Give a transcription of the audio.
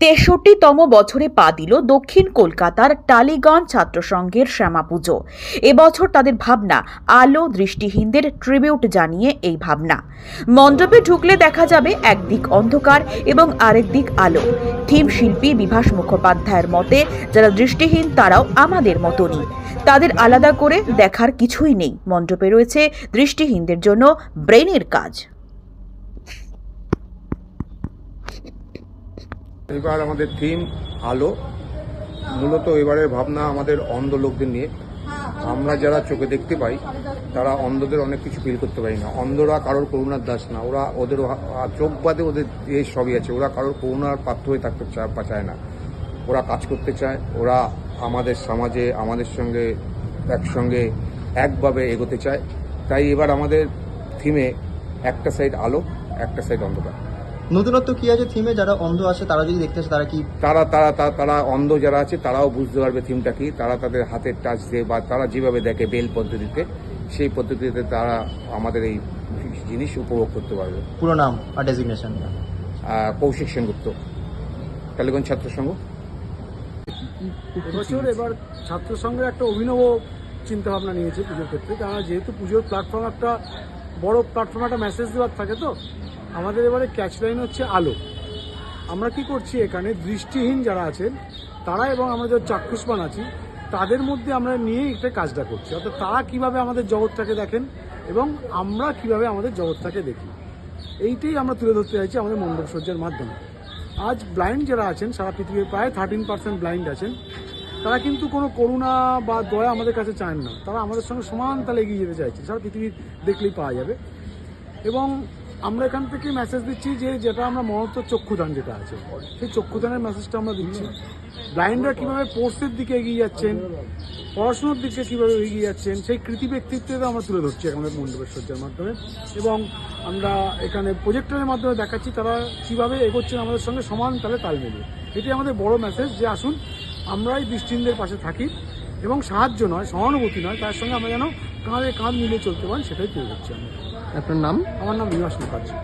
তেষট্টিতম বছরে পা দিল দক্ষিণ কলকাতার টালিগঞ্জ ছাত্রসংঘের শ্যামা পুজো। এবছর তাদের ভাবনা, আলো দৃষ্টিহীনদের ট্রিবিউট জানিয়ে এই ভাবনা। মণ্ডপে ঢুকলে দেখা যাবে একদিক অন্ধকার এবং আরেক দিক আলো। থিম শিল্পী বিভাস মুখোপাধ্যায়ের মতে, যারা দৃষ্টিহীন তারাও আমাদের মতনই। তাদের আলাদা করে দেখার কিছুই নেই। মণ্ডপে রয়েছে দৃষ্টিহীনদের জন্য ব্রেনের কাজ। এবার আমাদের থিম আলো। মূলত এবারের ভাবনা আমাদের অন্ধ লোকদের নিয়ে। আমরা যারা চোখে দেখতে পাই, তারা অন্ধদের অনেক কিছু ফিল করতে পারি না। অন্ধরা কারোর করুণার দাস না। ওরা ওদের চোখ বাদে ওদের এই সবই আছে। ওরা কারোর করুণার পাত্র হয়ে থাকতে চায় না। ওরা কাজ করতে চায়। ওরা আমাদের সমাজে, আমাদের সঙ্গে, একসঙ্গে, একভাবে এগোতে চায়। তাই এবার আমাদের থিমে একটা সাইড আলো, একটা সাইড অন্ধকার। নতুনত্ব কি আছে থিমে যারা অন্ধ আছে তারা যদি দেখতে আসে তারা কি তারা তারা তারা অন্ধ যারা আছে তারাও বুঝতে পারবে থিমটা কি। তারা তাদের হাতের টাচ দিয়ে বা তারা যেভাবে দেখে বেল পদ্ধতিতে সেই পদ্ধতিতে তারা আমাদের এই জিনিস উপভোগ করতে পারবে। পুরো নাম আর ডেজিগনেশন কৌশিক সেনগুপ্ত টালিগঞ্জ ছাত্র সংঘ। এবছর এবার ছাত্র সংঘের একটা অভিনব চিন্তা ভাবনা নিয়েছে পুজোর ক্ষেত্রে। কারণ যেহেতু পুজোর প্ল্যাটফর্ম একটা বড় প্ল্যাটফর্ম একটা মেসেজ দেওয়ার থাকে তো? আমাদের এবারে ক্যাচ লাইন হচ্ছে আলো। আমরা কি করছি এখানে? দৃষ্টিহীন যারা আছেন, তারা এবং আমরা যারা চাক্ষুষ্মান আছি, তাদের মধ্যে আমরা নিয়ে একটা কাজটা করছি। অর্থাৎ তারা কীভাবে আমাদের জগৎটাকে দেখেন এবং আমরা কীভাবে আমাদের জগৎটাকে দেখি? এইটাই আমরা তুলে ধরতে চাইছি আমাদের মণ্ডপ সজ্জার মাধ্যমে। আজ ব্লাইন্ড যারা আছেন, সারা পৃথিবীর প্রায় থার্টিন পার্সেন্ট ব্লাইন্ড আছেন তারা কিন্তু কোনো করুণা বা দয়া আমাদের কাছে চান না। তারা আমাদের সঙ্গে সমান তালে এগিয়ে যেতে চাইছে। সারা পৃথিবীর দেখলেই পাওয়া যাবে। এবং আমরা এখান থেকে মেসেজ দিচ্ছি যে, যেটা আমরা মহত্ব চক্ষুদান যেটা আছে, সেই চক্ষুদানের মেসেজটা আমরা দিচ্ছি। ব্লাইন্ডরা কীভাবে পোস্টের দিকে এগিয়ে যাচ্ছেন, পড়াশোনার দিকে কীভাবে এগিয়ে যাচ্ছেন, সেই কৃতি ব্যক্তিত্বটা আমরা তুলে ধরছি আমাদের মণ্ডপের সজ্জার মাধ্যমে। এবং আমরা এখানে প্রজেক্টরের মাধ্যমে দেখাচ্ছি তারা কীভাবে এগোচ্ছেন আমাদের সঙ্গে সমান তালে তাল মিলিয়ে। এটি আমাদের বড় মেসেজ যে, আসুন আমরাই দৃষ্টিহীনদের পাশে থাকি এবং সাহায্য নয় সহানুভূতি নয় তার সঙ্গে আমরা যেন কাঁধে কাঁধ মিলিয়ে চলতে পারি সেটাই তুলে ধরছি আমরা আপনার নাম? আমার নাম বিভাস মুখার্জি।